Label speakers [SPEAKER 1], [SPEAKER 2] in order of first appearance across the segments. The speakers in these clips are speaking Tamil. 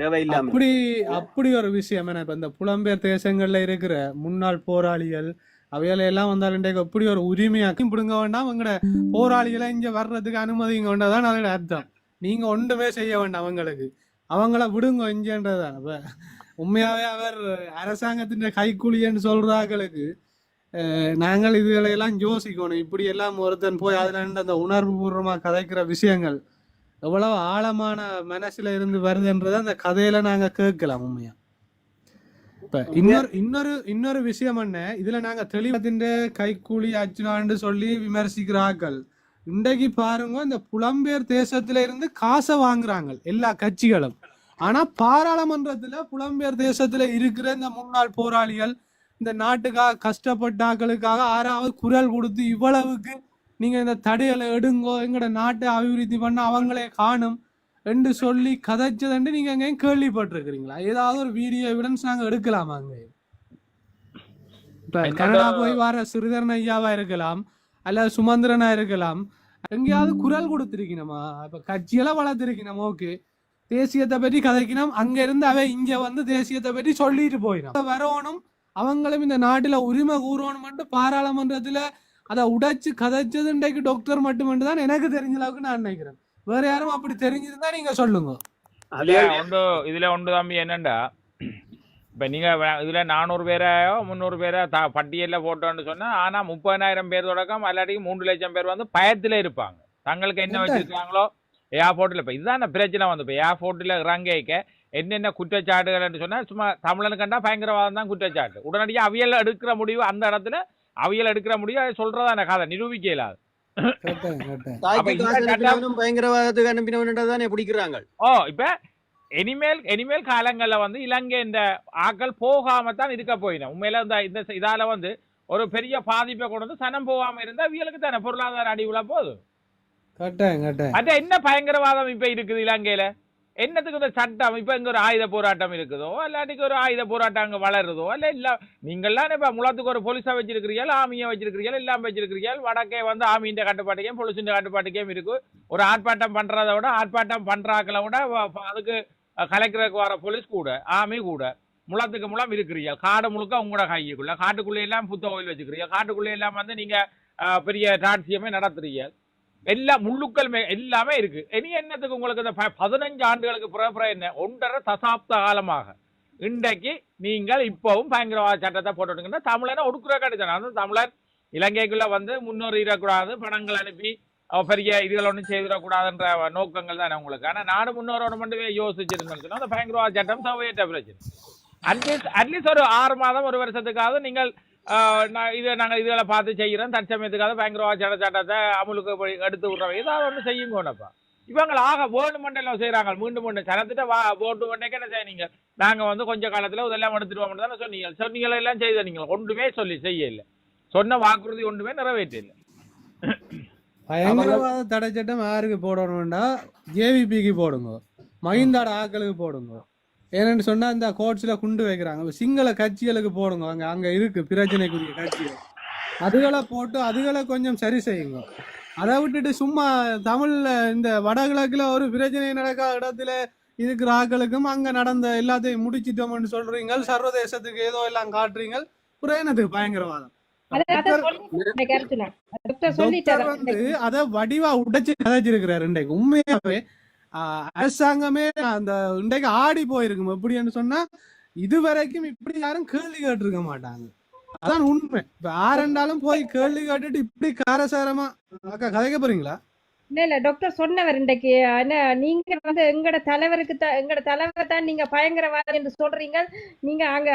[SPEAKER 1] தேவையில்லாம
[SPEAKER 2] அப்படி அப்படி ஒரு விஷயம். என்ன இப்ப இந்த புலம்பெயர் தேசங்கள்ல இருக்கிற முன்னாள் போராளிகள் அவையில எல்லாம் வந்தாலுண்டே அப்படி ஒரு உரிமையாக்கி பிடுங்க வேண்டாம். அவங்களோட போராளிகளை இங்க வர்றதுக்கு அனுமதிங்க வேண்டாதான் அதோட அர்த்தம். நீங்க ஒன்றுமே செய்ய வேண்டாம் அவங்களுக்கு. அவங்கள விடுங்க இங்கன்றதுதான் அப்ப உண்மையாவே அவர் அரசாங்கத்தின் கைக்கூலின்னு சொல்றாங்களுக்கு நாங்கள் இதுகளை எல்லாம் யோசிக்கணும். இப்படி எல்லாம் ஒருத்தன் போய் அதுல அந்த உணர்வு பூர்வமா கதைக்கிற விஷயங்கள் எவ்வளவு ஆழமான மனசுல இருந்து வருதுன்றதை அந்த கதையில நாங்க கேட்கலாம் உண்மையா? இப்ப இன்னொரு இன்னொரு இன்னொரு விஷயம் என்ன? இதுல நாங்க தெளிவத்தின் கைக்கூலி அச்சுனான்னு சொல்லி விமர்சிக்கிற ஆட்கள் இன்றைக்கு பாருங்க இந்த புலம்பெயர் தேசத்துல இருந்து காசை வாங்குறாங்க எல்லா கட்சிகளும். ஆனா பாராளுமன்றத்துல புலம்பெயர் தேசத்துல இருக்கிற இந்த முன்னாள் போராளிகள் இந்த நாட்டுக்காக கஷ்டப்பட்ட ஆட்களுக்காக ஆறாவது குரல் கொடுத்து இவ்வளவுக்கு நீங்க இந்த தடைகளை எடுங்கோ எங்கட நாட்டை அபிவிருத்தி பண்ண அவங்களே காணும் என்று சொல்லி கதைச்சதுண்டு நீங்க எங்கேயும் கேள்விப்பட்டிருக்கிறீங்களா? ஏதாவது ஒரு வீடியோ எவிடன்ஸ் நாங்க எடுக்கலாமா அங்க. இப்ப கனடா போய் வர சிறிதரன் ஐயாவா இருக்கலாம் அல்ல சுமந்திரனா இருக்கலாம் எங்கேயாவது குரல் கொடுத்திருக்கணுமா? இப்ப கட்சியெல்லாம் வளர்த்திருக்கணும் ஓகே. தேசியத்தை பற்றி கதைக்கணும் அங்க இருந்து அவ இங்க வந்து தேசியத்தை பற்றி சொல்லிட்டு போயிடும். வரணும் அவங்களும் இந்த நாட்டுல உரிமை கூறணும் பாராளுமன்றத்துல அதை உடைச்சு கதைச்சது இன்றைக்கு டாக்டர் மட்டும் தான் எனக்கு தெரிஞ்ச அளவுக்கு நான் நினைக்கிறேன். வேற யாரும் அப்படி தெரிஞ்சிருந்தா நீங்க சொல்லுங்க.
[SPEAKER 3] இதுல ஒன்று இதுல ஒன்று தம்பி என்னண்டா? இப்ப நீங்க வே- இதுல நானூறு பேரையோ முந்நூறு பேரை த பட்டியலில் போட்டோன்னு சொன்னா ஆனா முப்பதாயிரம் பேர் தொடக்கம் அல்லாட்டி மூன்று லட்சம் பேர் வந்து பயத்துல இருப்பாங்க. தங்களுக்கு என்ன. வச்சிருக்காங்களோ ஏர்போர்ட்டில் இப்போ இதுதான் பிரச்சனை வந்து. இப்போ ஏர்போர்ட்டில் இறங்கிக்க என்னென்ன குற்றச்சாட்டுகள்னு சொன்னா சும்மா தமிழனு கண்டா பயங்கரவாதம் தான் குற்றச்சாட்டு. உடனடியாக அவியல் எடுக்கிற முடிவு அந்த இடத்துல அவியல் எடுக்கிற முடிவு அதை சொல்றதா எனக்கு கதை? நிரூபிக்க இயலாது
[SPEAKER 1] பயங்கரவாதத்துக்கு பிடிக்கிறாங்க.
[SPEAKER 3] ஓ இப்ப இனிமேல் இனிமேல் காலங்கள்ல வந்து இலங்கை இந்த ஆக்கள் போகாம தான் இருக்க போயிடும் உண்மையில இந்த இந்த இதால வந்து ஒரு பெரிய பாதிப்பை கொண்டு வந்து சனம் போகாம இருந்தா இவங்களுக்கு தானே பொருளாதார அடிவுல போதும் என்ன பயங்கரவாதம் இப்ப இருக்குது இலங்கையில? என்னத்துக்கு இந்த சட்டம்? இப்போ இங்கே ஒரு ஆயுத போராட்டம் இருக்குதோ? இல்லாட்டிக்கு ஒரு ஆயுத போராட்டம் அங்கே வளருதோ? இல்லை இல்லை நீங்கள்லாம் இப்போ முளத்துக்கு ஒரு போலீஸாக வச்சிருக்கிறீர்கள் ஆமியை வச்சிருக்கிறீர்கள் எல்லாம் வச்சிருக்கிறீர்கள். வடக்கே வந்து ஆமியின் கட்டுப்பாட்டுக்கையும் போலீஸின் கட்டுப்பாட்டுக்கையும் இருக்கு. ஒரு ஆர்ப்பாட்டம் பண்ணுறத விட ஆர்ப்பாட்டம் பண்ணுறாக்களை விட அதுக்கு கலெக்டருக்கு வர போலீஸ் கூட ஆமி கூட முளத்துக்கு முளம் இருக்கிறீங்க காடு முழுக்க உங்களோட கைக்குள்ள. காட்டுக்குள்ளே எல்லாம் புத்த கோயில் வச்சுக்கிறீங்க காட்டுக்குள்ளே எல்லாம் வந்து நீங்கள் பெரிய ராட்சியமே நடத்துறீங்க எல்லாம் முள்ளுக்கள் மே- எல்லாமே இருக்கு. இனி என்னத்துக்கு உங்களுக்கு இந்த ப- பதினஞ்சு ஆண்டுகளுக்கு பிறகு என்ன? ஒன்றரை தசாப்த காலமாக. இன்றைக்கு நீங்கள் இப்பவும் பயங்கரவாத சட்டத்தை போட்டுட்டுங்கன்னா தமிழனை ஒடுக்குற கடிதம் அதுவும் தமிழர் இலங்கைக்குள்ள வந்து முன்னோர் இடக்கூடாது பணங்கள் அனுப்பி பெரிய இதுகள் ஒன்றும் செய்திடக்கூடாதுன்ற நோக்கங்கள் தானே உங்களுக்கு. ஆனா நாடு முன்னோரோட மட்டுமே யோசிச்சிருந்தோம்னு அந்த பயங்கரவாத சட்டம் சவையற்ற பிரச்சனை. அட்லீஸ்ட் அட்லீஸ்ட் ஒரு ஆறு மாதம் ஒரு வருஷத்துக்காவது நீங்கள் நான் இதை நாங்கள் இதெல்லாம் பார்த்து செய்கிறோம். தற்சமயத்துக்காக பயங்கரவாத சட்ட சட்டத்தை அமுலுக்கு போய் எடுத்து விட்றோம் ஏதாவது ஒன்று செய்யும் கொண்டப்பா இவங்க ஆக வேர்டு மண்டலம் செய்கிறாங்க மீண்டும் மீண்டும் சனத்திட்ட வா ஓட்டு பண்ணேக்க என்ன செய்ய நாங்கள் வந்து கொஞ்சம் காலத்தில் இதெல்லாம் எடுத்துருவோம் தானே சொன்னீங்க. சொன்னீங்க எல்லாம் செய்த நீங்கள் ஒன்றுமே சொல்லி செய்ய இல்லை சொன்ன வாக்குறுதி ஒன்றுமே நிறைவேற்ற
[SPEAKER 2] பயங்கரவாத தடை சட்டம் யாருக்கு போடணும்டா ஜேவிபிக்கு போடுங்க. மஹிந்தாட ஆக்களுக்கு போடுங்க. ஏன்னு சொன்னா இந்த கோட்ஸ்ல குண்டு வைக்கிறாங்க. சிங்கள கட்சிகளுக்கு போடுங்க. அங்க அங்க இருக்கு பிரச்சனைக்குரிய கட்சிகள். அதுகளை போட்டு அதுகளை கொஞ்சம் சரி செய்யுங்க. அதை விட்டுட்டு சும்மா தமிழ்ல இந்த வடகிழக்குல ஒரு பிரச்சனை நடக்காத இடத்துல இருக்கிற ஆக்களுக்கும் அங்க நடந்த எல்லாத்தையும் முடிச்சிட்டோம்னு சொல்றீங்க சர்வதேசத்துக்கு ஏதோ எல்லாம் காட்டுறீங்க புரியனதுக்கு பயங்கரவாதம். வந்து அத வடிவா உடைச்சு கதைச்சிருக்கிறாரு இன்றைக்கு. உண்மையாவே அரசாங்கமே அந்த இன்றைக்கு ஆடி போயிருக்கும். எப்படின்னு சொன்னா இதுவரைக்கும் இப்படி யாரும் கேள்வி கேட்டிருக்க மாட்டாங்க. அதான் உண்மை. இப்ப ஆரண்டாலும் போய் கேள்வி கேட்டுட்டு இப்படி காரசாரமா அக்கா கதைக்க போறீங்களா?
[SPEAKER 4] இல்ல இல்ல டாக்டர் சொன்னவர் இன்றைக்கு. என்ன நீங்க வந்து எங்கட தலைவருக்கு தான் எங்கட தலைவர் தான் நீங்க பயங்கரவாதி என்று சொல்றீங்க. நீங்க அங்க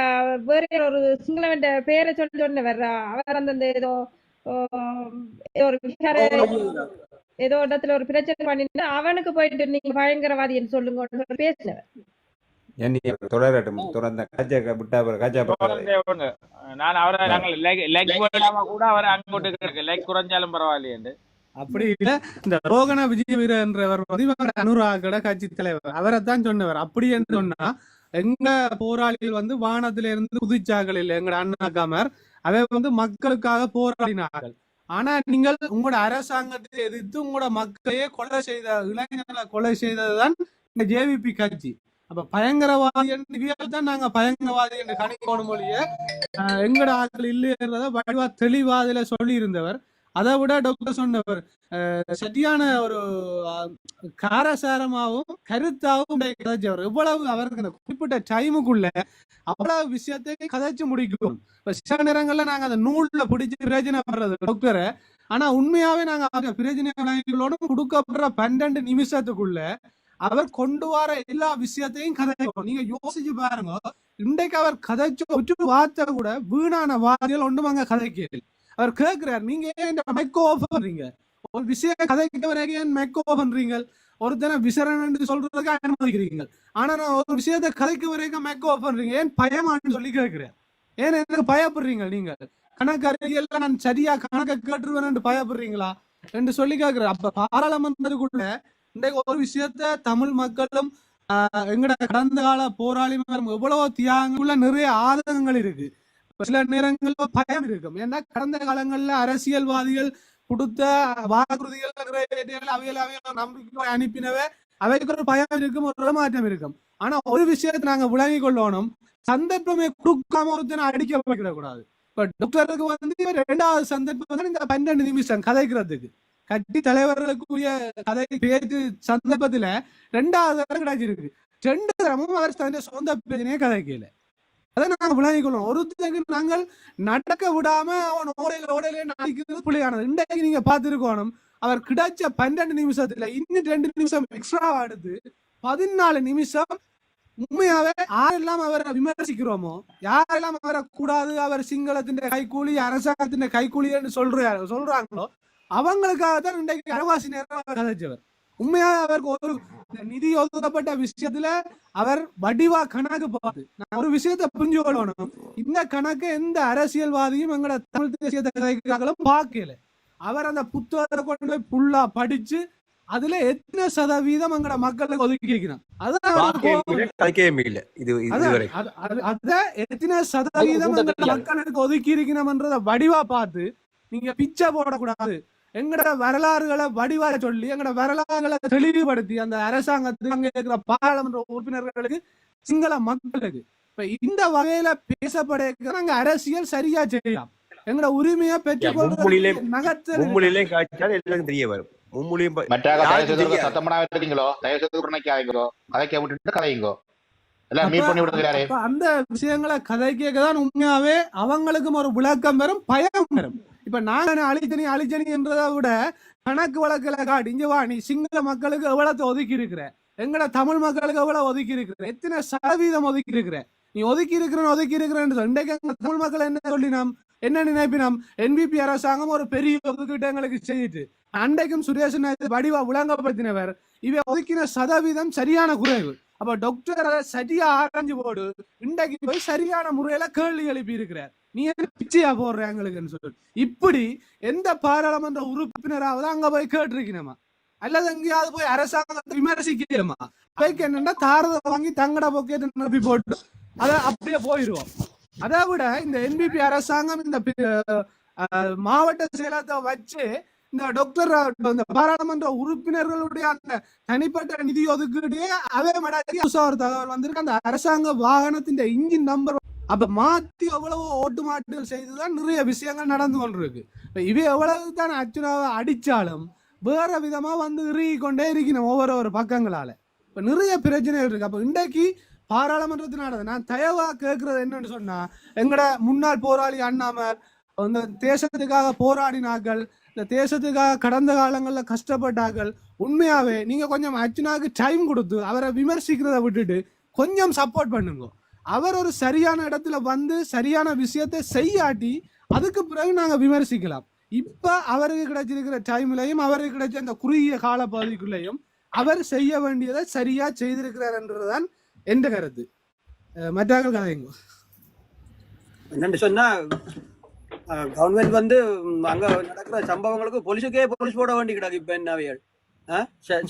[SPEAKER 4] வேற ஒரு சிங்களவன் பேரை சொல்லி சொன்னவர். அவர் அந்த அந்த ஏதோ ஒரு விகார ஏதோ இடத்துல ஒரு பிரச்சனை பண்ணிட்டு அவனுக்கு போயிட்டு நீங்க பயங்கரவாதி என்று சொல்லுங்க பேசினவர்
[SPEAKER 5] தொடரட்டும் தொடர்ந்த காய்ச்ச விட்டா
[SPEAKER 3] விடுங்க. நான் அவரை நாங்கள் லெக் போடாம கூட அவரை அங்கோட்டு லெக் குறைஞ்சாலும் பரவாயில்லையே
[SPEAKER 2] அப்படி இல்ல. இந்த ரோகண விஜய வீரன்றவர் இவர் அனுராகட கட்சி தலைவர். அவரை தான் சொன்னவர். அப்படி என்று சொன்னா எங்க போராளிகள் வந்து வானத்துல இருந்து குதிச்சார்கள் இல்ல எங்கட அண்ணா காமர். அவை வந்து மக்களுக்காக போராடினார்கள். ஆனா நீங்கள் உங்களோட அரசாங்கத்தை எதிர்த்து உங்களோட மக்களையே கொலை செய்த இளைஞர்களை கொலை செய்ததுதான் இந்த ஜேவிபி கட்சி. அப்ப பயங்கரவாதி என்று தான் நாங்க பயங்கரவாதி என்று கணிக்கணும் மொழிய எங்கட ஆட்கள் இல்லைன்றத வடிவா தெளிவா அதுல சொல்லி இருந்தவர் அதை விட டாக்டர் சொன்னவர் சரியான ஒரு காரசாரமாகவும் காரசாரமாவும் கருத்தாவும் கதைச்சவர். இவ்வளவு அவருக்கு அந்த குறிப்பிட்ட டைமுக்குள்ள அவ்வளவு விஷயத்தை கதைச்சு முடிக்கும். இப்ப சில நேரங்கள்ல நாங்க அந்த நூல்ல பிடிச்சு பிரயோஜனப்படுறது டாக்டரை ஆனா உண்மையாவே நாங்க அந்த பிரயோஜனங்களோட கொடுக்கப்படுற பன்னெண்டு நிமிஷத்துக்குள்ள அவர் கொண்டு வர எல்லா விஷயத்தையும் கதைக்கும். நீங்க யோசிச்சு பாருங்க. இன்றைக்கு அவர் கதைச்ச ஒரு வார்த்தை கூட வீணான வார்த்தைகள் ஒன்றும் அங்க கதைக்கல. அவர் கேட்கிறார் நீங்க ஏன் இந்த ஆஃப் பண்றீங்க? ஒரு விஷயம் கதைக்கு வரைக்கும் ஏன் மெக்கோ பண்றீங்க? ஒருத்தனை விசரணன்னு சொல்றதுக்கு அனுமதிக்கிறீங்க. ஆனா நான் ஒரு விஷயத்தை கதைக்கு வரைக்கும் மெக்கோ பண்றீங்க. ஏன் பயமான்னு சொல்லி கேட்கிறேன் ஏன் எனக்கு பயப்படுறீங்க நீங்க? கணக்கு நான் சரியா கணக்க கேட்டுருவேன் பயப்படுறீங்களா? என்று சொல்லி கேட்கிறேன் அப்ப பாராளுமன்றத்துக்குள்ள இன்றைக்கு ஒரு விஷயத்த தமிழ் மக்களும் ஆஹ், எங்கட கடந்த கால போராளிமாரும் எவ்வளவு தியாகங்களுள்ள நிறைய ஆதங்கங்கள் இருக்கு. சில நேரங்களில் பயம் இருக்கும். ஏன்னா கடந்த காலங்களில் அரசியல்வாதிகள் கொடுத்த வாக்குறுதிகள் நிறைவேற்றியல் அவையில் அவைகள் நம்பிக்கை அனுப்பினவே அவைக்கு ஒரு பயம் இருக்கும் ஒரு மாற்றம் இருக்கும். ஆனா ஒரு விஷயத்தை நாங்க விளங்கி கொள்ளணும். சந்தர்ப்பமே கொடுக்காம ஒருத்தனை அடிக்க வைக்கிடக்கூடாது இப்ப டாக்டருக்கு வந்து ரெண்டாவது சந்தர்ப்பம் வந்து இந்த பன்னெண்டு நிமிஷம் கதைக்கிறதுக்கு. கட்சி தலைவர்களுக்குரிய கதை பேச்சு சந்தர்ப்பத்துல ரெண்டாவது தடவை கிடைச்சிருக்கு. ரெண்டு தரமும் அவர் தன்னுடைய சொந்த பிரச்சனையே கதைக்கல. அதை நாங்க விளங்கிக் கொள்ளணும் ஒருத்தருக்கு நாங்கள் நடக்க விடாம அவன் ஓடையில ஓடையில நடிக்கிறது பிள்ளையானது இன்றைக்கு நீங்க பார்த்திருக்கணும் அவர் கிடைச்ச பன்னெண்டு நிமிஷத்துல இன்னும் ரெண்டு நிமிஷம் எக்ஸ்ட்ரா எடுத்து பதினாலு நிமிஷம் உண்மையாவே யாரெல்லாம் அவரை விமர்சிக்கிறோமோ யாரெல்லாம் அவரை கூடாது அவர் சிங்களத்தின் கைக்கூலி அரசாங்கத்தின் கைக்கூலின்னு சொல்றாரு சொல்றாங்களோ அவங்களுக்காக தான் இன்றைக்கு அரவாசி நேரம் கதைச்சவர். உண்மையாக அவருக்கு ஒரு நிதி ஒதுக்கப்பட்ட விஷயத்துல அவர் வடிவா கணக்கு பார்த்து நான் ஒரு விஷயத்தை புரிஞ்சு கொள்ளணும் இந்த கணக்கு எந்த அரசியல்வாதியும் எங்கட தமிழ் தேசிய கதைக்காகவும் பார்க்கல. அவர் அந்த புத்தகத்தை கொண்டு போய் ஃபுல்லா படிச்சு அதுல எத்தனை சதவீதம் எங்கட மக்களுக்கு ஒதுக்கி இருக்கிறான் அது- எத்தனை சதவீதம். மக்களுக்கு ஒதுக்கி இருக்கணும்ன்றத வடிவா பார்த்து நீங்க பிச்சை போடக்கூடாது. எங்கட வரலாறுகளை வடிவா சொல்லி எங்கட வரலாறுகளை தெளிவுபடுத்தி அந்த அரசாங்கத்துக்கு அங்க இருக்கிற பாராளுமன்ற உறுப்பினர்களுக்கு சிங்கள மக்களுக்கு இப்ப இந்த வகையில பேசப்பட நாங்க அரசியல் சரியா செய்யலாம். எங்கட உரிமையை
[SPEAKER 6] மும்மொழியிலே-
[SPEAKER 2] நகர்த்தல்
[SPEAKER 6] காய்ச்சால் எல்லாருக்கும் தெரிய வரும். மும்மொழியும் ப-
[SPEAKER 7] மற்றாக தயவு
[SPEAKER 6] யாருக்கும்
[SPEAKER 7] செய்து
[SPEAKER 6] தெரியாது.
[SPEAKER 7] சத்தம் பண்ணாம இருக்கீங்களோ? தயவு செய்து உடனே கதைக்க விட்டுட்டு கதையுங்கோ எல்லாம் மீட் பண்ணி விடுறாரு
[SPEAKER 2] அப்ப அந்த விஷயங்களை கதை கேட்கதான் உண்மையாவே அவங்களுக்கும் ஒரு விளக்கம் வரும் பயம் வரும் இப்ப நான் அழிச்சனி அழிச்சனி என்றதை விட கணக்கு வழக்கில் காட்டி இங்க வா நீ சிங்கள மக்களுக்கு எவ்வளவு ஒதுக்கி இருக்கிற எங்கட தமிழ் மக்களுக்கு எவ்வளவு ஒதுக்கி இருக்கிற எத்தனை சதவீதம் ஒதுக்கி இருக்கிற நீ ஒதுக்கி இருக்கிறன்னு ஒதுக்கி இருக்கிறேன்னு சொல்லி தமிழ் மக்கள் என்ன சொல்லினோம்? என்ன நினைப்பினோம்? என்பிபி அரசாங்கம் ஒரு பெரிய ஒதுக்கிட்ட எங்களுக்கு செய்யுது அன்றைக்கும் சுரேஷன் வடிவா விளங்கப்படுத்தினவர். இவ ஒதுக்கின சதவீதம் சரியான குறைவு. அப்ப டாக்டர் அதை சரியா ஆராய்ஞ்சு போடு. இன்றைக்கு போய் சரியான முறையில கேள்வி எழுப்பி இருக்கிறார் நீ பிச்சையா போடுற எங்களுக்குன்னு சொல்லி இப்படி எந்த பாராளுமன்ற உறுப்பினராவது அங்க போய் கேட்டிருக்கணுமா? அல்லது எங்கேயாவது போய் அரசாங்கத்தை விமர்சிக்கணுமா? அவைக்கு என்னன்னா தாரத வாங்கி தங்கட பொக்கெட் நிரப்பி போட்டு அத அப்படியே போயிடுவோம். அதை விட இந்த என்பிபி அரசாங்கம் இந்த மாவட்ட செயலகத்தை வச்சு இந்த டாக்டர் இந்த பாராளுமன்ற உறுப்பினர்களுடைய அந்த தனிப்பட்ட நிதி ஒதுக்கீடு அதே மாதிரி தகவல் வந்திருக்கு. அந்த அரசாங்க வாகனத்தின் இன்ஜின் நம்பர் அப்ப மாத்தி எவ்வளவு ஓட்டு மாட்டுகள் செய்துதான் நிறைய விஷயங்கள் நடந்து கொண்டிருக்கு. இப்ப இவ எவ்வளவு தான் அச்சுனாவை அடிச்சாலும் வேற விதமா வந்து இறுகி கொண்டே இருக்கணும் ஒவ்வொரு ஒரு பக்கங்களால. இப்ப நிறைய பிரச்சனைகள் இருக்கு. அப்ப இன்றைக்கு பாராளுமன்றத்தினால நான் தயவா கேட்கறது என்னன்னு சொன்னா எங்கட முன்னாள் போராளி அண்ணாமர் இந்த தேசத்துக்காக போராடினார்கள் இந்த தேசத்துக்காக கடந்த காலங்களில் கஷ்டப்பட்டார்கள். உண்மையாவே நீங்க கொஞ்சம் அர்ச்சனாவுக்கு டைம் கொடுத்து அவரை விமர்சிக்கிறத விட்டுட்டு கொஞ்சம் சப்போர்ட் பண்ணுங்க. அவர் ஒரு சரியான இடத்துல வந்து சரியான விஷயத்தை செய்யாட்டி அதுக்கு பிறகு நாங்க விமர்சிக்கலாம். இப்ப அவருக்கு கிடைச்சிருக்கிற டைம்லையும் அவருக்கு கிடைச்ச அந்த குறுகிய கால பகுதிக்குள்ளேயும் அவர் செய்ய வேண்டியதை சரியா செய்திருக்கிறார் என்றதுதான் எந்த கருத்து? அஹ் மற்றாக்கள் கதைங்க
[SPEAKER 1] என்னன்னு சொன்னா கவர்மெண்ட் வந்து அங்க நடக்கிற சம்பவங்களுக்கு போலீஸுக்கே போலீஸ் போட வேண்டி கிடக்கு இப்ப என்ன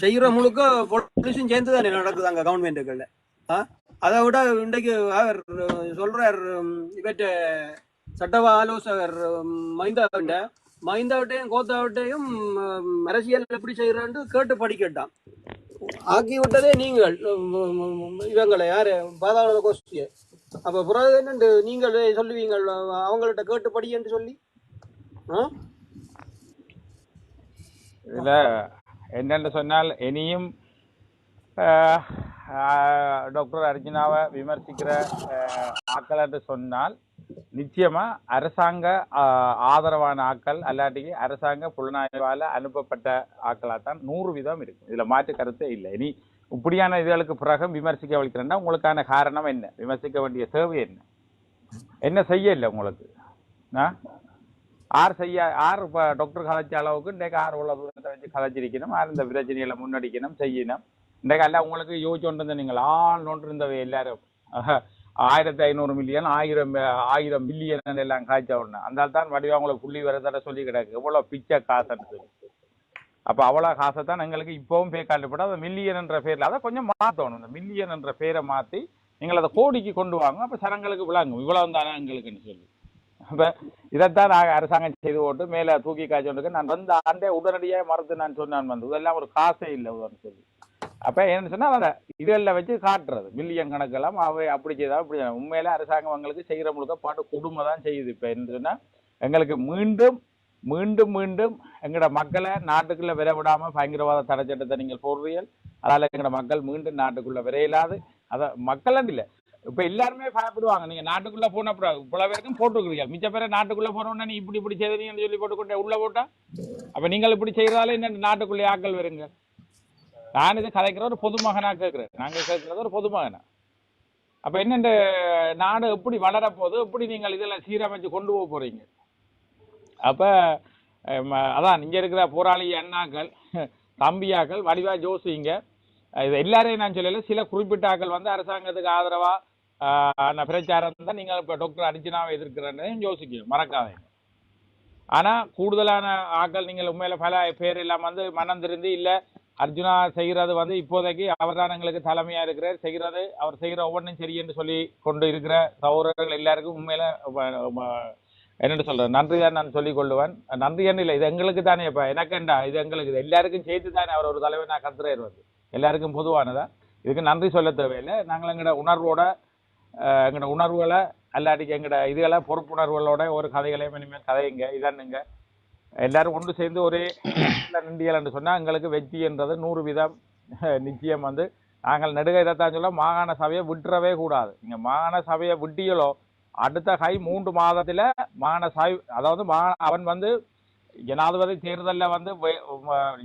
[SPEAKER 1] செய்யற முழுக்க போலீஸும் சேர்ந்து தானே நடக்குது அங்க கவர்மெண்ட்டுகள்ல அதை விட இன்றைக்கு அவர் சொல்றார் இவற்ற சட்டவ ஆலோசகர் மைந்தாவிட்ட மைந்தாவிட்டையும் கோத்தாவிட்டையும் அரசியல் எப்படி செய்யறான்னு கேட்டு படிக்கட்டான். ஆக்கி விட்டதே நீங்கள் இவங்களை யாரு? பாதாள கோஷ்டியை அப்ப பிறகு என்னண்டு நீங்கள் சொல்லுவீங்க அவங்கள்ட்ட கேட்டு படி என்று சொல்லி? ஆ?
[SPEAKER 3] இதுல என்னென்னு சொன்னால் இனியும் டாக்டர் அர்ஜுனாவை விமர்சிக்கிற ஆஹ், ஆட்கள் என்று சொன்னால் நிச்சயமா அரசாங்க ஆஹ், ஆதரவான ஆட்கள் அல்லாட்டிக்கு அரசாங்க புலனாய்வால அனுப்பப்பட்ட ஆக்களாக தான் நூறு விதம் இருக்கும். இதுல மாற்று கருத்தே இல்லை. இனி இப்படியான இதுகளுக்கு பிறகு விமர்சிக்க வைக்கிறேன்னா உங்களுக்கான காரணம் என்ன? விமர்சிக்க வேண்டிய தேவை என்ன? என்ன செய்ய இல்லை உங்களுக்கு? ஆ? ஆர் செய்ய ஆர் இப்போ டாக்டர் கலைச்ச அளவுக்கு இன்றைக்கு ஆர் உள்ள தூரத்தை வச்சு கலைச்சிருக்கணும் ஆர் இந்த பிரச்சனைகளை முன்னடிக்கணும் செய்யணும். இன்றைக்கு எல்லாம் உங்களுக்கு யோசிச்சு கொண்டு நீங்கள் ஆள் நோண்டு இருந்தவை எல்லாரும் ஆயிரத்தி ஐநூறு மில்லியன் ஆயிரம் ஆயிரம் மில்லியன் எல்லாம் காய்ச்ச உடனே. அந்த தான் வடிவம் உங்களுக்கு புள்ளி வரதாட சொல்லி கிடக்கு. எவ்வளோ பிச்சை காசுன்னு சொல்லி அப்போ அவ்வளோ காசை தான் எங்களுக்கு இப்போவும் பே காட்டுப்பட அந்த மில்லியன் என்ற பேரில் அதை கொஞ்சம் மாற்றணும் இந்த மில்லியன் என்ற பேரை மாற்றி நீங்கள் அதை கோடிக்கு கொண்டு வாங்க. அப்போ சரங்களுக்கு விளாங்கும். இவ்வளவு தானே எங்களுக்குன்னு சொல்லி. அப்ப இதைத்தான் நாங்கள் அரசாங்கம் செய்து போட்டு மேலே தூக்கி காய்ச்சோண்டுக்கு நான் வந்து ஆண்டே உடனடியாக மறந்து நான் சொன்னான் வந்து. இதெல்லாம் ஒரு காசே இல்லை உதாரணம் சொல்லி அப்ப என்ன சொன்னா அதை இதெல்லாம் வச்சு காட்டுறது. மில்லியன் கணக்கெல்லாம் அவை அப்படி செய்தா அப்படி செய்யலாம். உண்மையில அரசாங்கம் எங்களுக்கு செய்கிற முழுக்க பாட்டு கொடுமை தான் செய்யுது. இப்போ என்ன சொன்னா எங்களுக்கு மீண்டும் மீண்டும் மீண்டும் எங்களோட மக்களை நாட்டுக்குள்ள விர பயங்கரவாத தடை சட்டத்தை நீங்கள் போடுறீர்கள். அதனால எங்களோட மக்கள் மீண்டும் நாட்டுக்குள்ள விரையிலாது. அதை மக்கள் இல்லை. இப்ப எல்லாருமே பயப்படுவாங்க. நீங்க நாட்டுக்குள்ள போன அப்புறம் இவ்வளவு பேருக்கும் போட்டுருக்குறீங்க மிச்ச பேரை நாட்டுக்குள்ள போனோன்னா நீ இப்படி இப்படி செய்தீங்கன்னு சொல்லி போட்டுக்கொண்டே உள்ள போட்டா? அப்ப நீங்கள் இப்படி செய்யறதால என்ன? நாட்டுக்குள்ளே ஆக்கள் வருங்க நான் இது கதைக்கிற ஒரு பொதுமகனாக கேட்குறேன் நாங்கள் கேட்குறது ஒரு பொதுமகனா. அப்போ என்ன இந்த நாடு எப்படி வளர எப்படி நீங்கள் இதெல்லாம் சீரமைச்சு கொண்டு போக போகிறீங்க அப்போ அதான் இங்கே இருக்கிற போராளி அண்ணாக்கள் தம்பியாக்கள் வடிவா ஜோசிங்க இது எல்லாரையும் நான் சொல்லல சில குறிப்பிட்ட ஆக்கள் வந்து அரசாங்கத்துக்கு ஆதரவாக ஆஹ், பிரச்சாரம் தான் நீங்கள் இப்போ டாக்டர் அர்ஜுனாவை எதிர்க்கிறேன்னு யோசிக்கணும் மறக்காதீங்க. ஆனால் கூடுதலான ஆக்கள் நீங்கள் உண்மையில் பல பேர் எல்லாம் வந்து மனம் திருந்தி இல்லை அர்ஜுனா செய்கிறது வந்து இப்போதைக்கு அவர் தான் எங்களுக்கு தலைமையாக இருக்கிறார். செய்கிறது அவர் செய்கிற ஒவ்வொன்றும் சரி என்று சொல்லி கொண்டு இருக்கிற சகோதரர்கள் எல்லாருக்கும் உண்மையில என்னென்னு சொல்கிறேன் நன்றிதான் நன்றி தான் நான் சொல்லிக் கொள்ளுவேன். நன்றி என்ன இல்லை இது எங்களுக்கு தானே இப்போ எனக்குண்டா இது எங்களுக்கு இது எல்லாருக்கும் சேர்த்து தானே அவர் ஒரு தலைவர் நான் கத்துறாரு வந்து. எல்லாருக்கும் பொதுவானதா? இதுக்கு நன்றி சொல்ல தேவையில்லை. நாங்கள் எங்களோட உணர்வோட எங்களோட உணர்வுகளை அல்லாட்டிக்கு எங்களோட இதுகளை பொறுப்புணர்வுகளோட ஒரு கதைகளையும் இனிமேல் கதையுங்க. இதானுங்க. எல்லாரும் ஒன்று சேர்ந்து ஒரே நின்றியல் என்று சொன்னால் எங்களுக்கு வெற்றி என்றது நூறு வீதம் நிச்சயம் வந்து. நாங்கள் நெடுக இதைத்தான் சொல்ல மாகாண சபையை விட்டுறவே கூடாது. இங்கே மாகாண சபையை விட்டியலோ அடுத்த கை மூன்று மாதத்தில் மாகாண சபை அதாவது மா- அவன் வந்து ஜனாதிபதி தேர்தலில் வந்து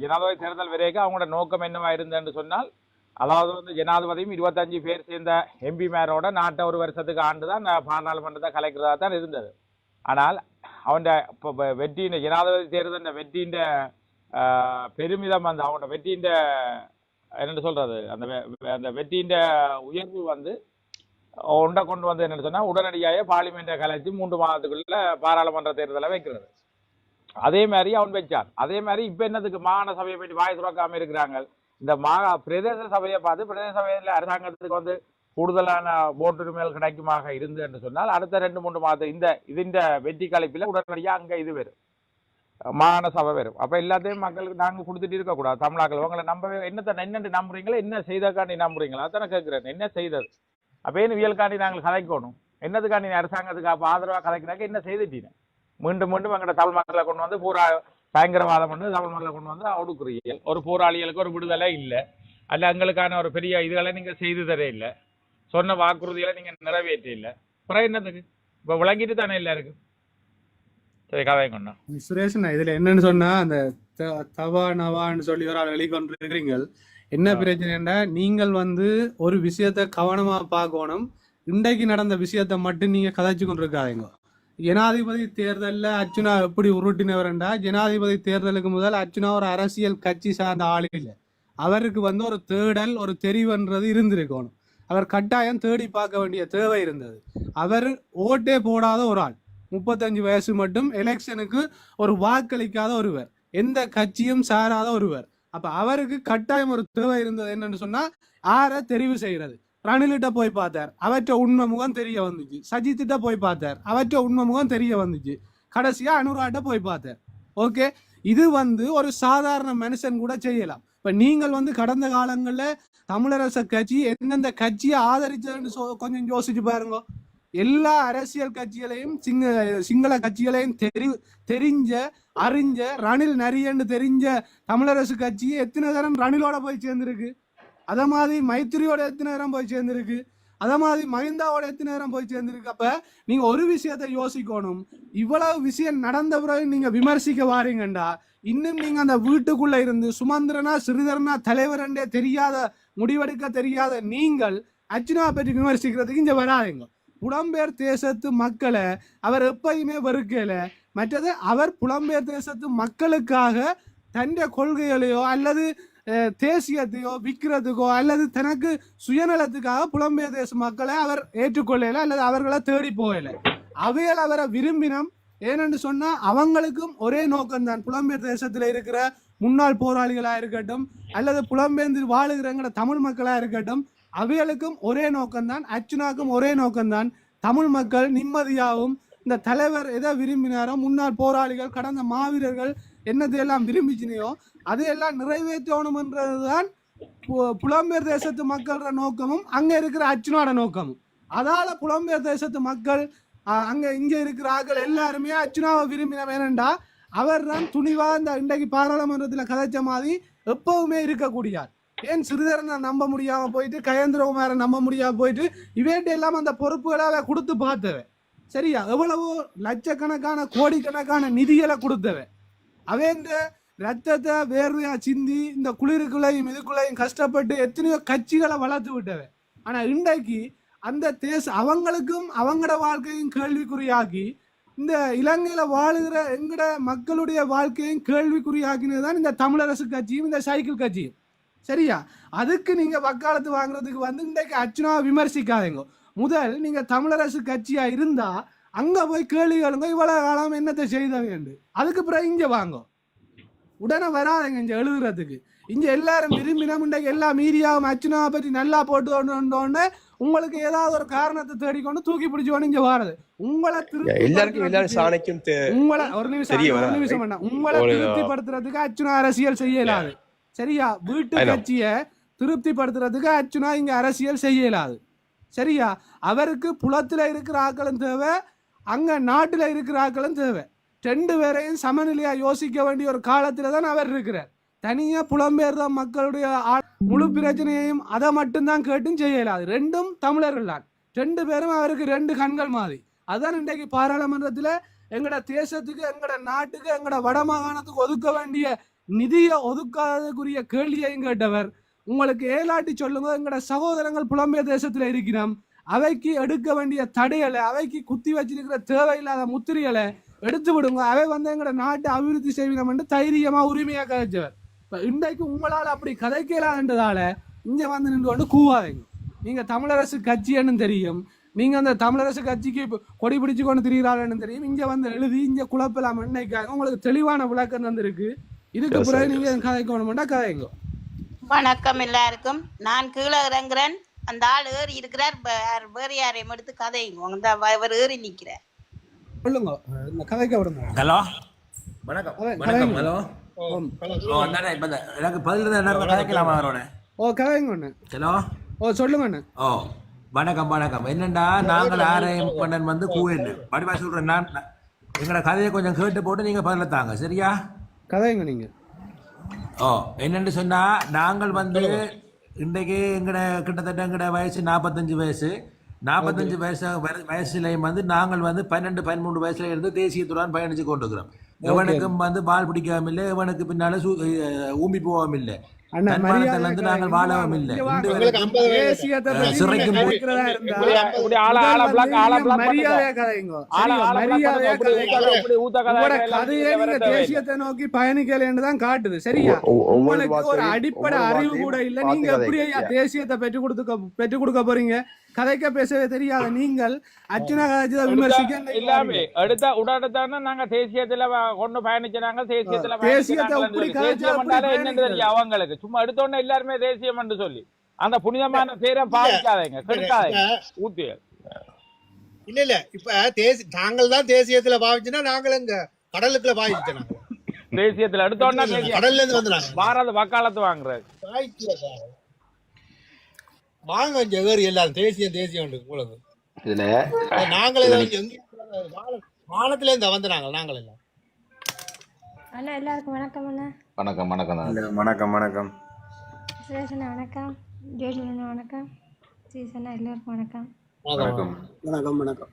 [SPEAKER 3] ஜனாதிபதி தேர்தல் வரைக்கும் அவங்களோட நோக்கம் என்னவா இருந்ததுன்னு சொன்னால் அதாவது வந்து ஜனாதிபதியும் இருபத்தஞ்சு பேர் சேர்ந்த எம்பி மேரோட நாட்டை ஒரு வருஷத்துக்கு ஆண்டு தான் பாராளுமன்றத்தை கலைக்கிறதா தான் இருந்தது. ஆனால் அவன் இப்போ வெற்றியின் ஜனாதிபதி தேர்தல் வெற்றியின் பெருமிதம் வந்து அவனோட வெற்றியின் என்னென்னு சொல்றது? அந்த அந்த வெற்றியின் உயர்வு வந்து ஒன்றை கொண்டு வந்து என்னென்னு சொன்னால் உடனடியாக பார்லிமெண்ட்டை கலைச்சி மூன்று மாதத்துக்குள்ள பாராளுமன்ற தேர்தலை வைக்கிறது. அதே மாதிரி அவன் வச்சான். அதே மாதிரி இப்போ என்னதுக்கு மாகாண சபையை பற்றி வாய் துறக்காம இருக்கிறாங்க? இந்த மா பிரதேச சபையை பார்த்து பிரதேச சபையில் அரசாங்கத்துக்கு வந்து கூடுதலான ஓட்டுரிமைகள் கிடைக்குமாக இருந்து என்று சொன்னால் அடுத்த ரெண்டு மூன்று மாதம் இந்த இதுஇந்த வெற்றி கலைப்பில் உடனடியாக அங்கே இது வரும். மாகாண சபை வரும். அப்போ எல்லாத்தையும் மக்களுக்கு நாங்கள் கொடுத்துட்டு இருக்கக்கூடாது தமிழாக்கள் உங்களை நம்பவே என்னத்தை என்னென்று நம்புறீங்களோ? என்ன செய்தக்காண்டி நம்புறீங்களா? அதானே கேட்குறேன். என்ன செய்தது? அப்போ ஏன் வியல்காண்டி நாங்கள் கலைக்கணும்? என்னதுக்காண்டி அரசாங்கத்துக்கு அப்போ ஆதரவாக கதைக்கிறாக்க என்ன செய்துட்டீங்க? மீண்டும் மீண்டும் எங்கட தமிழ் மக்களை கொண்டு வந்து பூரா பயங்கரவாதம் பண்ணி தமிழ் மக்களை கொண்டு வந்து ஒடுக்குறீங்க ஒரு போராளிகளுக்கு ஒரு விடுதலை இல்லை. அல்ல எங்களுக்கான ஒரு பெரிய இதுகளை நீங்கள் செய்து தரே இல்லை. சொன்ன வாக்குறுதிகளை நீங்க நிறைவேற்ற இல்லை அப்புறம் என்னதுக்கு இப்ப விளங்கிட்டு தானே எல்லாருக்கும்? சரி கதை கொண்டா.
[SPEAKER 2] சுரேஷன் இதுல என்னன்னு சொன்னா அந்த தவா நவான்னு சொல்லி ஒரு ஆள் வெளிக்கொண்டு இருக்கிறீங்க என்ன. பிரச்சனைன்னா நீங்கள் வந்து ஒரு விஷயத்த கவனமா பார்க்கணும். இன்றைக்கு நடந்த விஷயத்த மட்டும் நீங்க கதைச்சு கொண்டிருக்காதீங்க. ஜனாதிபதி தேர்தல்ல அர்ச்சுனா எப்படி உருட்டினவர்ண்டா ஜனாதிபதி தேர்தலுக்கு முதல் அர்ச்சுனா ஒரு அரசியல் கட்சி சார்ந்த ஆள் இல்லை. அவருக்கு வந்து ஒரு தேடல் ஒரு தெரிவுன்றது இருந்திருக்கணும். அவர் கட்டாயம் தேடி பார்க்க வேண்டிய தேவை இருந்தது. அவர் ஓட்டே போடாத ஒரு ஆள். முப்பத்தஞ்சு வயசு மட்டும் எலெக்ஷனுக்கு ஒரு வாக்களிக்காத ஒருவர். எந்த கட்சியும் சாராத ஒருவர். அப்ப அவருக்கு கட்டாயம் ஒரு தேவை இருந்தது என்னன்னு சொன்னா ஆரை தெரிவு செய்கிறது ரணிலிட்ட போய் பார்த்தார். அவற்ற உண்மை முகம் தெரிய வந்துச்சு. சஜித்திட்ட போய் பார்த்தார். அவற்ற உண்மை முகம் தெரிய வந்துச்சு. கடைசியா அனுராட்ட போய் பார்த்தார். ஓகே? இது வந்து ஒரு சாதாரண மனுஷன் கூட செய்யலாம். இப்ப நீங்கள் வந்து கடந்த காலங்கள்ல தமிழரசு கட்சி எந்தெந்த கட்சியை ஆதரிச்சதுன்னு சொ- கொஞ்சம் யோசிச்சு பாருங்க. எல்லா அரசியல் கட்சிகளையும் சிங்க சிங்கள கட்சிகளையும் தெரி தெரிஞ்ச அறிஞ்ச ரணில் நரியன்னு தெரிஞ்ச தமிழரசு கட்சி எத்தனை தரம் ரணிலோட போய் சேர்ந்திருக்கு? அத மாதிரி மைத்திரியோட எத்தனை தரம் போய் சேர்ந்திருக்கு? அத மாதிரி மஹிந்தாவோட எத்தனை நேரம் போய் சேர்ந்துருக்கப்ப நீங்க ஒரு விஷயத்தை யோசிக்கணும். இவ்வளவு விஷயம் நடந்த பிறகு நீங்க விமர்சிக்க வாரீங்கண்டா. இன்னும் நீங்க அந்த வீட்டுக்குள்ள இருந்து சுமந்திரனா சிறிதரனா தலைவரண்டே தெரியாத முடிவெடுக்க தெரியாத நீங்கள் அர்ஜுனா பற்றி விமர்சிக்கிறதுக்கு இங்க வராதீங்க. புலம்பெயர் தேசத்து மக்களை அவர் எப்பயுமே வெறுக்கல. மற்றது அவர் புலம்பெயர் தேசத்து மக்களுக்காக தன்னுடைய கொள்கைகளையோ அல்லது தேசியத்தையோ விற்கிறதுக்கோ அல்லது தனக்கு சுயநலத்துக்காக புலம்பெயர் தேச மக்களை அவர் ஏற்றுக்கொள்ளல அல்லது அவர்களை தேடி போகல. அவைகள் அவரை விரும்பினம். ஏனென்று சொன்னால் அவங்களுக்கும் ஒரே நோக்கம்தான். புலம்பெயர் தேசத்தில் இருக்கிற முன்னாள் போராளிகளாக இருக்கட்டும் அல்லது புலம்பெயர்ந்து வாழுகிறங்கிற தமிழ் மக்களாக இருக்கட்டும் அவைகளுக்கும் ஒரே நோக்கம்தான் அர்ச்சுனாக்கும் ஒரே நோக்கம்தான். தமிழ் மக்கள் நிம்மதியாகவும் இந்த தலைவர் எதை விரும்பினாரோ முன்னாள் போராளிகள் கடந்த மாவீரர்கள் என்னதையெல்லாம் விரும்பிச்சினையோ அதையெல்லாம் நிறைவேற்றணும்ன்றதுதான் பு- புலம்பெயர் தேசத்து மக்களோட நோக்கமும் அங்கே இருக்கிற அர்ச்சுனோட நோக்கமும். அதால புலம்பெயர் தேசத்து மக்கள் அங்கே இங்கே இருக்கிற ஆக்கள் எல்லாருமே அர்ச்சுனாவை விரும்பின வேணண்டா அவர் தான் துணிவாக இந்த இன்றைக்கு பாராளுமன்றத்தில் கதைச்ச மாதிரி எப்பவுமே இருக்கக்கூடியார். ஏன் சிறிதரனை நம்ப முடியாமல் போயிட்டு கயேந்திரகுமாரை நம்ப முடியாமல் போயிட்டு இவேட்டு எல்லாம் அந்த பொறுப்புகளை கொடுத்து பார்த்தவ. சரியா? எவ்வளவோ லட்சக்கணக்கான கோடிக்கணக்கான நிதிகளை கொடுத்தவ. அவேந்த ரத்தத்தை வேர்வையா சிந்தி இந்த குளிருக்குள்ளையும் இதுக்குள்ளையும் கஷ்டப்பட்டு எத்தனையோ கட்சிகளை வளர்த்து விட்டவன். ஆனா இன்றைக்கு அந்த தேச அவங்களுக்கும் அவங்களோட வாழ்க்கையும் கேள்விக்குறியாக்கி இந்த இலங்கையில வாழுகிற எங்கட மக்களுடைய வாழ்க்கையும் கேள்விக்குறியாக்கினது தான் இந்த தமிழரசு கட்சியும் இந்த சைக்கிள் கட்சியும். சரியா? அதுக்கு நீங்க வக்காலத்து வாங்குறதுக்கு வந்து இன்றைக்கு அர்ச்சனாவை விமர்சிக்காதீங்க. முதல் நீங்க தமிழரசு கட்சியா இருந்தா அங்க போய் கேள்வி கேளுங்க இவ்வளவு காலம் என்னத்தை செய்தவங்க அதுக்கு பிறகு இங்க வாங்க. உடனே வராதுங்க இங்க எழுதுறதுக்கு. இங்க எல்லாரும் விரும்பினோம் இன்றைக்கு எல்லா மீடியாவும் அர்ச்சனாவை பற்றி நல்லா போட்டு கொண்டு உங்களுக்கு ஏதாவது ஒரு காரணத்தை தேடிக்கொண்டு தூக்கி பிடிச்சு இங்க வாரது. உங்களை
[SPEAKER 6] எல்லாருக்கும் எல்லாரும் சாணைக்கும்
[SPEAKER 2] உங்களை ஒரு நிமிஷம் ஒரு. நிமிஷம் வேண்டாம். உங்களை திருப்திப்படுத்துறதுக்கு அர்ச்சுனா அரசியல் செய்யலாது. சரியா? வீட்டு. கட்சிய திருப்திப்படுத்துறதுக்கு அர்ச்சுனா இங்க அரசியல் செய்யலாது. சரியா? அவருக்கு புலத்துல இருக்கிற ஆக்களும் தேவை அங்கே நாட்டில் இருக்கிற ஆக்களும் தேவை. ரெண்டு பேரையும் சமநிலையாக யோசிக்க வேண்டிய ஒரு காலத்தில் தான் அவர் இருக்கிறார். தனியாக புலம்பெயர்ந்த மக்களுடைய முழு பிரச்சனையையும் அதை மட்டும்தான் கேட்டும் செய்யலாது ரெண்டும் தமிழர்கள் தான். ரெண்டு பேரும் அவருக்கு ரெண்டு கண்கள் மாதிரி. அதான் இன்றைக்கு பாராளுமன்றத்தில் எங்களோட தேசத்துக்கு எங்களோட நாட்டுக்கு எங்களோட வடமாகாணத்துக்கு ஒதுக்க வேண்டிய நிதியை ஒதுக்காததுக்குரிய கேள்வியையும் கேட்டவர். உங்களுக்கு ஏலாட்டி சொல்லுங்க எங்களோட சகோதரங்கள் புலம்பெயர் தேசத்தில் இருக்கிறோம். அவைக்கு எடுக்க வேண்டிய தடைகளை அவைக்கு குத்தி வச்சிருக்கிற தேவையில்லாத முத்திரைகளை எடுத்து விடுங்க. அவை வந்து எங்கட நாட்டை அபிவிருத்தி செய்வினம் என்று தைரியமா உரிமையா கதைச்சவர். இப்ப இன்றைக்கு உங்களால் அப்படி கதைக்கலான்றதால இங்க வந்து நின்று கொண்டு கூவாதீங்க. நீங்க தமிழரசு கட்சின்னு தெரியும். நீங்க அந்த தமிழரசு கட்சிக்கு இப்ப கொடி பிடிச்சு கொண்டு திரிகிறாள்னு தெரியும். இங்க வந்து எழுதி இங்க குழப்பலாம் இன்னைக்காக உங்களுக்கு தெளிவான விளக்கம் தந்திருக்கு. இதுக்கு பிறகு
[SPEAKER 6] sir.
[SPEAKER 2] நீங்க கதைக்கணும்னா கதைங்க.
[SPEAKER 8] வணக்கம் எல்லாருக்கும். நான் கீழே இறங்குறேன். அந்த ஆள் ஏறி இருக்கிறார் வேறு யாரையும் எடுத்து கதைங்க. அந்த அவர் ஏறி நிக்கிறார்.
[SPEAKER 2] சொல்லுங்க. இந்த கதைக்க விடுங்க
[SPEAKER 9] ஹலோ?
[SPEAKER 6] வணக்கம்.
[SPEAKER 9] வணக்கம். ஹலோ. ஓ அண்ணா இப்போ எனக்கு பதில் கதைக்கலாமா அவரோட
[SPEAKER 2] ஓ கதைங்க ஒண்ணு.
[SPEAKER 9] ஹலோ?
[SPEAKER 2] ஓ சொல்லுங்க அண்ணே.
[SPEAKER 9] ஓ வணக்கம் வணக்கம். என்னண்டா? நாங்கள் ஆரையும் பண்ணன் வந்து கூவேன் படிப்பா சொல்றேன் நான் எங்களோட கதையை கொஞ்சம் கேட்டு போட்டு நீங்க பதில தாங்க. சரியா?
[SPEAKER 2] கதைங்க நீங்க.
[SPEAKER 9] ஓ என்னன்னு சொன்னா நாங்கள் வந்து இன்றைக்கு எங்கட கிட்டத்தட்ட எங்கட வயசு நாற்பத்தஞ்சு வயசு. நாற்பத்தஞ்சு வயசு வயசுலயும் வந்து நாங்கள் வந்து பன்னெண்டு பதிமூணு வயசுல இருந்து தேசியத்துடன் பயணிச்சு கொண்டிருக்கிறோம். எவனுக்கும் வந்து பால் பிடிக்காம இல்லை எவனுக்கு பின்னால ஊம்பி போகாம இல்லை.
[SPEAKER 2] தேசியத்தை நோக்கி பயணிக்கலன்னு காட்டுது. சரியா? உங்களுக்கு ஒரு அடிப்படை அறிவு கூட இல்ல. நீங்க எப்படி. தேசியத்தை பெற்றுக் கொடுக்க பெற்றுக் கொடுக்க போறீங்க? கதைக்க பேசவே தெரியாத நீங்கள் அர்ச்சனா கதைச்சதை விமர்சிக்க
[SPEAKER 3] இல்லாமே எடுத்த உடனே நாங்க தேசியத்துல கொண்டு பயணிச்சாங்க தேசியத்துல
[SPEAKER 2] தேசியத்தை
[SPEAKER 3] சொல்லி.
[SPEAKER 2] கதைச்சா
[SPEAKER 3] என்னன்னு. தெரியும் அவங்களுக்கு. சும்மா எடுத்தோடனே எல்லாருமே தேசியம் என்று சொல்லி. அந்த புனிதமான பேரை பாதிக்காதீங்க கெடுக்காதீங்க. ஊத்தி.
[SPEAKER 10] இல்ல இல்ல. இப்ப தேசி நாங்கள் தான் தேசியத்துல பாவிச்சுன்னா நாங்கள் எங்க கடலுக்குள்ள பாவிச்சு நாங்க.
[SPEAKER 3] தேசியத்துல எடுத்தோன்னா தேசிய
[SPEAKER 6] கடல்ல இருந்து வந்துறாங்க
[SPEAKER 3] பாரத வக்காலத்து வாங்குறது
[SPEAKER 6] வாங்க வேறு எல்லாரும். தேசியம் தேசியம் உங்களுக்கு
[SPEAKER 7] இதுல
[SPEAKER 6] நாங்களே வானத்துல இருந்து வந்துறாங்க நாங்கள் எல்லாம்.
[SPEAKER 4] அண்ணா எல்லாருக்கும் வணக்கம் அண்ணா.
[SPEAKER 7] வணக்கம் வணக்கம்.
[SPEAKER 5] வணக்கம் வணக்கம்.
[SPEAKER 4] சுரேஷண்ணா வணக்கம். ஜோஜிலண்ணா வணக்கம். சீசண்ணா எல்லாருக்கும் வணக்கம்.
[SPEAKER 5] வணக்கம்.
[SPEAKER 1] வணக்கம் வணக்கம்.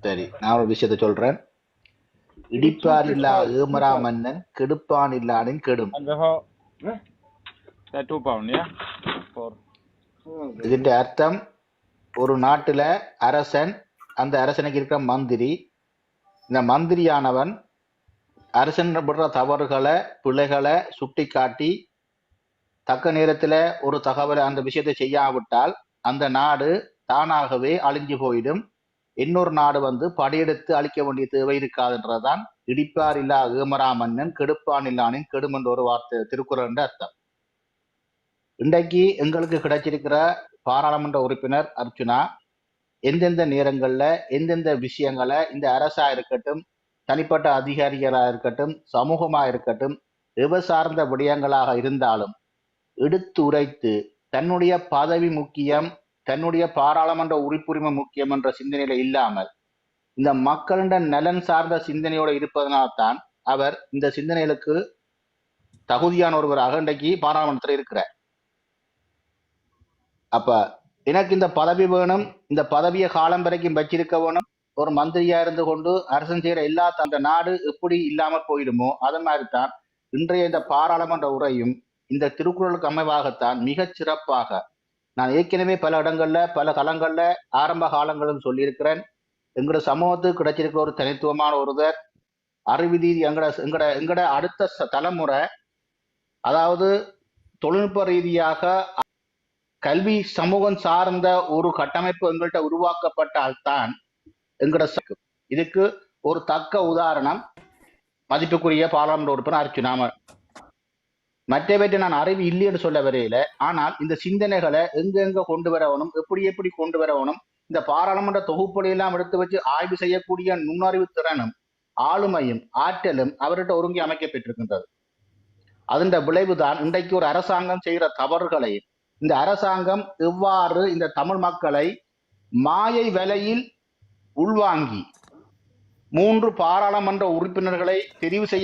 [SPEAKER 7] சரி நான் ஒரு விஷயத்த சொல்றேன். இடிப்பார் இல்லா ஏமரா மன்னன் கெடுப்பான் இல்லானின் கெடும். இதுன்ற அர்த்தம் ஒரு நாட்டுல அரசன் அந்த அரசனுக்கு இருக்கிற மந்திரி இந்த மந்திரியானவன் அரசன் படுற தவறுகளை பிழைகளை சுட்டி காட்டி தக்க நேரத்தில் ஒரு தகவலை அந்த விஷயத்தை செய்யாவிட்டால் அந்த நாடு தானாகவே அழிஞ்சு போயிடும். இன்னொரு நாடு வந்து படையெடுத்து அழிக்க வேண்டிய தேவை இருக்காதுன்றதான் இடிப்பார் இல்லா ஏமராமன்னன் கெடுப்பான் இல்லானின் கெடும் என்ற ஒரு வார்த்தை திருக்குறள் என்று அர்த்தம். இன்றைக்கு எங்களுக்கு கிடைச்சிருக்கிற பாராளுமன்ற உறுப்பினர் அர்ச்சுனா எந்தெந்த நேரங்களில் எந்தெந்த விஷயங்களை இந்த அரசா இருக்கட்டும் தனிப்பட்ட அதிகாரிகளாக இருக்கட்டும் சமூகமாக இருக்கட்டும் எவ சார்ந்த விடயங்களாக இருந்தாலும் எடுத்துரைத்து தன்னுடைய பதவி முக்கியம் தன்னுடைய பாராளுமன்ற உறுப்புரிமை முக்கியம் என்ற சிந்தனையில இல்லாமல் இந்த மக்களின் நலன் சார்ந்த சிந்தனையோடு இருப்பதனால்தான் அவர் இந்த சிந்தனைகளுக்கு தகுதியான ஒருவராக இன்றைக்கு பாராளுமன்றத்தில் இருக்கிறார். அப்ப எனக்கு இந்த பதவி வேணும் இந்த பதவியை காலம் வரைக்கும் வச்சிருக்க வேணும். ஒரு மந்திரியா இருந்து கொண்டு அரசன் செய்யற எல்லா அந்த நாடு எப்படி இல்லாம போயிடுமோ அது மாதிரி தான் இன்றைய இந்த பாராளுமன்ற உரையும் இந்த திருக்குறளுக்கு அமைவாகத்தான் மிக சிறப்பாக. நான் ஏற்கனவே பல இடங்கள்ல பல களங்கள்ல ஆரம்ப காலங்களும் சொல்லியிருக்கிறேன். எங்கட சமூகத்துக்கு கிடைச்சிருக்கிற ஒரு தனித்துவமான ஒருவர் அறிவிதி எங்கட எங்கட எங்கட அடுத்த தலைமுறை அதாவது தொழில்நுட்ப ரீதியாக கல்வி சமூகம் சார்ந்த ஒரு கட்டமைப்பு எங்கள்கிட்ட உருவாக்கப்பட்டால்தான் எங்கட இதுக்கு ஒரு தக்க உதாரணம் மதிப்புக்குரிய பாராளுமன்ற உறுப்பினர் அர்ச்சுனாம மற்றவற்றை நான் அறிவு இல்லைன்னு சொல்ல வரையில ஆனால் இந்த சிந்தனைகளை எங்கெங்க கொண்டு வரவனும் எப்படி எப்படி கொண்டு வரவனும் இந்த பாராளுமன்ற தொகுப்புல எல்லாம் எடுத்து வச்சு ஆய்வு செய்யக்கூடிய நுண்ணறிவு திறனும் ஆளுமையும் ஆற்றலும் அவர்கிட்ட ஒருங்கி அமைக்கப்பட்டிருக்கின்றது அதன் விளைவுதான் இன்றைக்கு ஒரு அரசாங்கம் செய்கிற தவறுகளையும் இந்த அரசாங்கம் எவ்வாறு இந்த தமிழ் மக்களை மாயை விலையில் உள்வாங்கி மூன்று பாராளுமன்ற உறுப்பினர்களை தெரிவு செய்ய